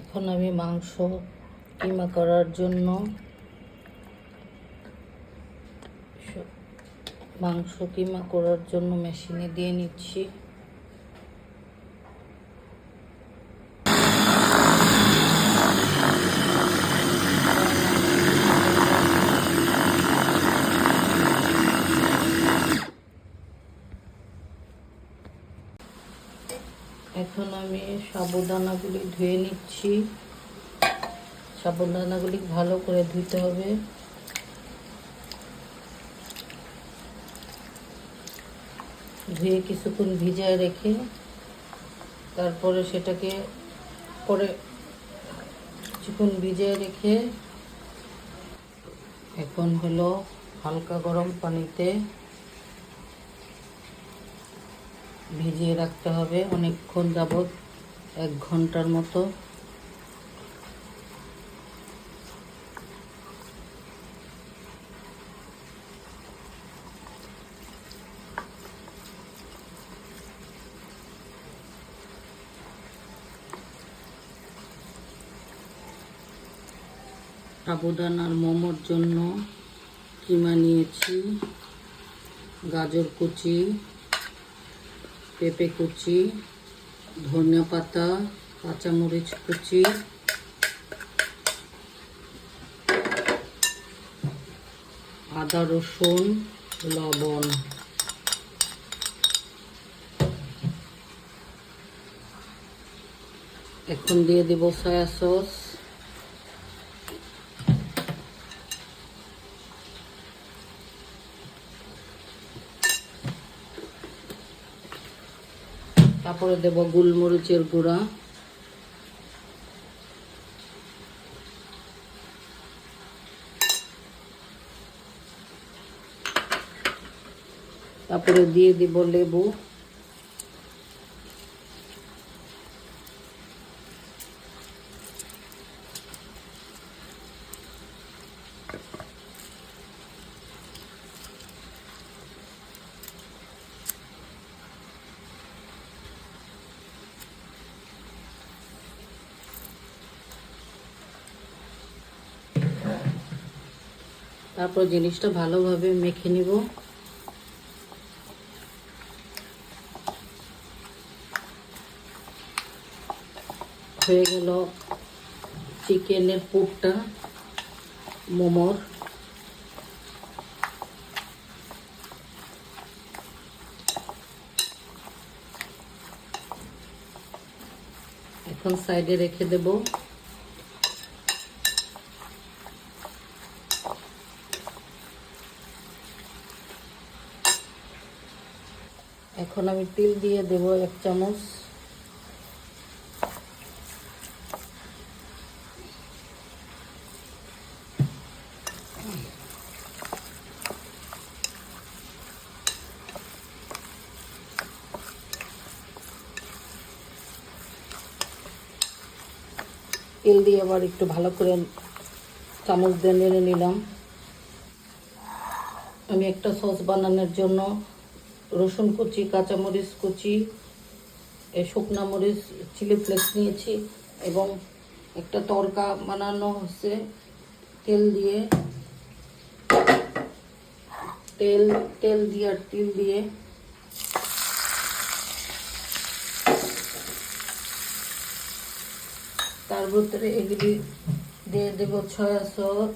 এখন আমি মাংস কিমা করার জন্য মাংস কিমা করার জন্য মেশিনে দিয়ে নিচ্ছি। এখন আমি সাবুদানাগুলি ধুয়ে নিচ্ছি। সাবুদানাগুলি ভালো করে ধুতে হবে। ধুয়ে কিছুক্ষণ ভিজায় রেখে তারপরে সেটাকে পরে কিছুক্ষণ ভিজিয়ে রেখে এখন হলো হালকা গরম পানিতে ভিজিয়ে রাখতে হবে। অনেকক্ষণ যাবৎ এক ঘণ্টার মতো। সাবুদানার মোমোর জন্য কিমা নিয়েছি। গাজর কুচি। পেঁপে কুচি ধনিয়া পাতা কাঁচামরিচ কুচি। আদা রসুন লবণ। এখন দিয়ে দেব সয়া সস। তারপরে দেব গোলমরিচের গুঁড়া। তারপরে দিয়ে দিব লেবু। তারপর জিনিসটা ভালোভাবে মেখে নিব। হয়ে গেল চিকেনের পুরটা মোমোর। এখন সাইডে রেখে দেবো। এখন আমি তিল দিয়ে দেব এক চামচ। তেল দিয়ে আবার একটু ভালো করে চামচ দিয়ে নেড়ে নিলাম। আমি একটা সস বানানোর জন্য রসুন কুচি কাঁচামরিচ কুচি শুকনা মরিচ, চিলি ফ্লেক্স নিয়েছি এবং একটা তরকা বানানো হচ্ছে। তেল দিয়ে, তেল তেল দিয়ে আর তিল দিয়ে। তার ভিতরে এগুলি দিয়ে দেবো ছয়া সস,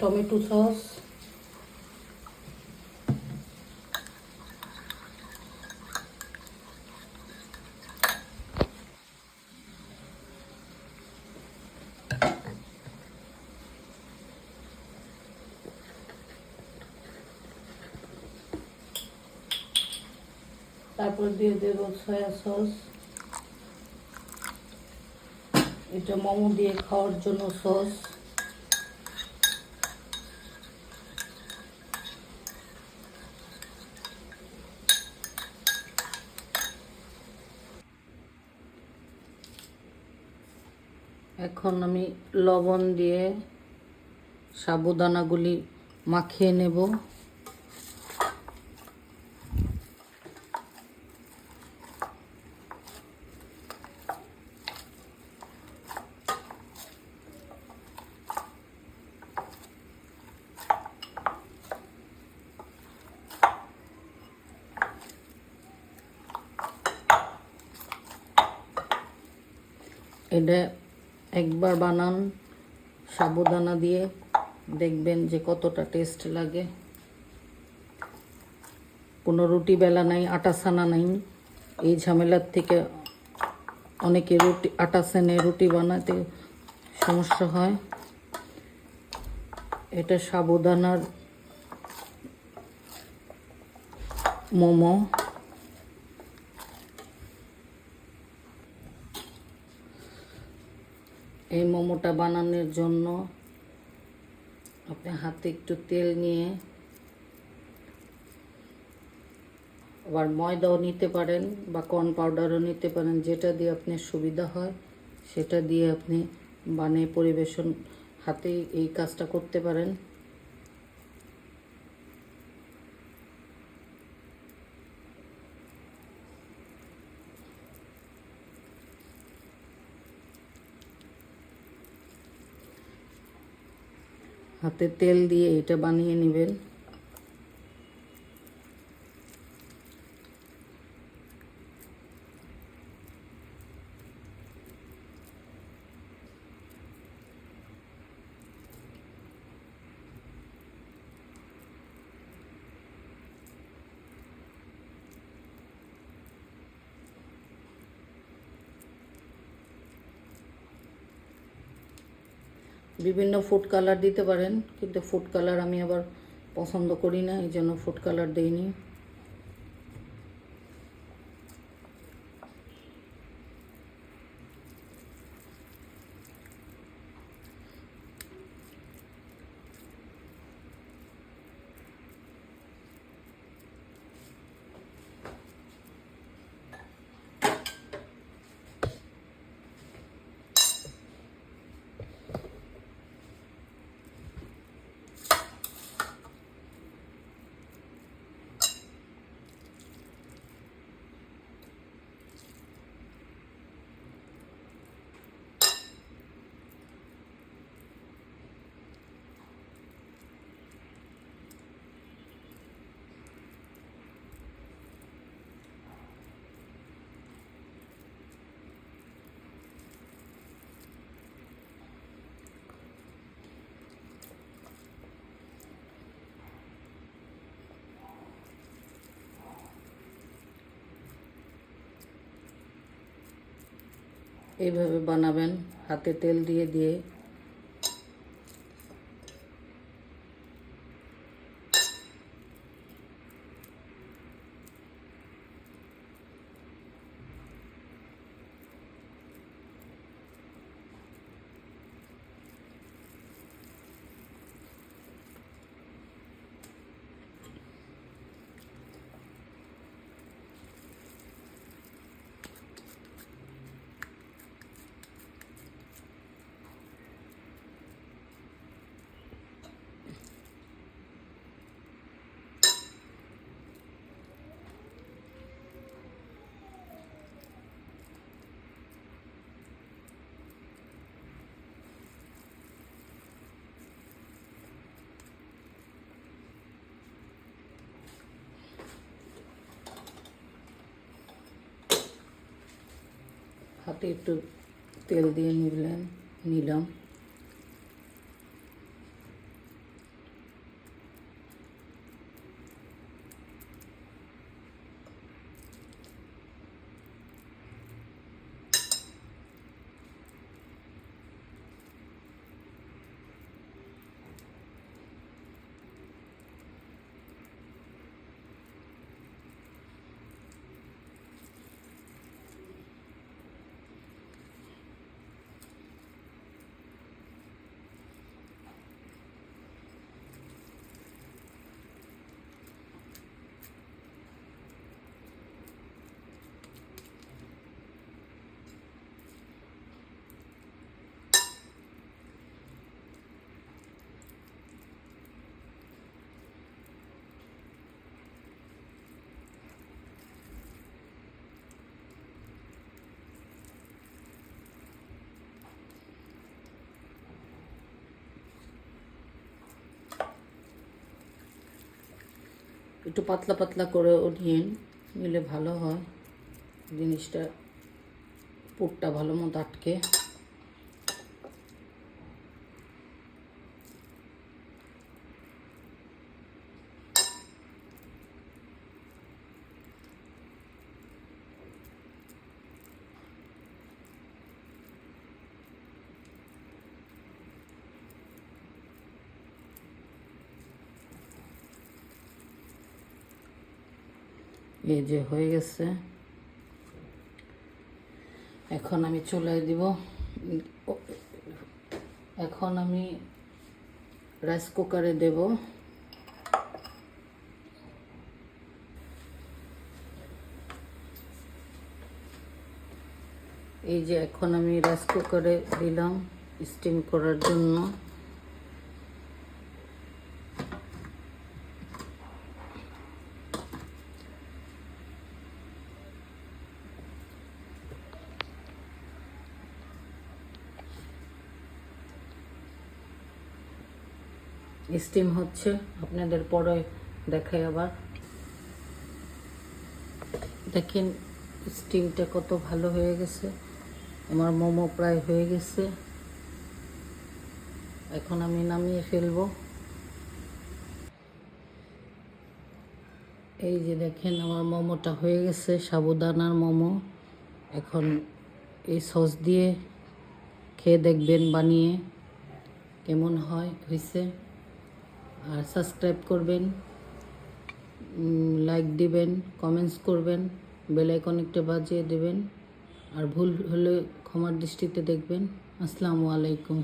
টমেটো সস। তারপর দিয়ে দেব সয়া সস এটা মোমো দিয়ে খাওয়ার জন্য সস এখন আমি লবণ দিয়ে সাবুদানাগুলি মাখিয়ে নেব। এটা একবার বানান, সাবুদানা দিয়ে দেখবেন যে কতটা টেস্ট লাগে। কোনো রুটি বেলা নাই, আটা সানা নাই। এই ঝামেলার থেকে অনেকে রুটি, আটা সেনে রুটি বানাতে সমস্যা হয়। এটা সাবুদানার মোমো। এই মোমোটা বানানোর জন্য আপনি হাতে একটু তেল নিয়ে আবার ময়দাও নিতে পারেন বা কর্ন পাউডারও নিতে পারেন, যেটা দিয়ে আপনার সুবিধা হয়, সেটা দিয়ে আপনি বানিয়ে পরিবেশন, হাতেই এই কাজটা করতে পারেন। হাতে তেল দিয়ে এটা বানিয়ে নেবেন। বিভিন্ন ফুড কালার দিতে পারেন, কিন্তু ফুড কালার আমি আবার পছন্দ করি না, এই জন্য ফুড কালার দিইনি। এইভাবে বানাবেন। হাতে তেল দিয়ে দিয়ে হাতে একটু তেল দিয়ে নিলেন নিলাম। একটু পাতলা পাতলা করেও নিন নিলে ভালো হয়। জিনিসটা পুরটা ভালো মতো আটকে। এই যে হয়ে গেছে। এখন আমি চুলায় দিব। এখন আমি রাইস কুকারে দেব। এই যে এখন আমি রাইস কুকারে দিলাম স্টিম করার জন্য। স্টিম হচ্ছে, আপনাদের পরে দেখাই আবার। দেখেন স্টিমটা কত ভালো হয়ে গেছে। আমার মোমো প্রায় হয়ে গেছে। এখন আমি নামিয়ে ফেলব। এই যে দেখেন, আমার মোমোটা হয়ে গেছে, সাবুদানার মোমো। এখন এই সস দিয়ে খেয়ে দেখবেন বানিয়ে কেমন হয়, হয়েছে। আর সাবস্ক্রাইব করবেন লাইক দিবেন কমেন্টস করবেন বেল আইকন একটা বাজিয়ে দেবেন, আর ভুল হলে ক্ষমার দৃষ্টিতে দেখবেন। আসসালামু আলাইকুম।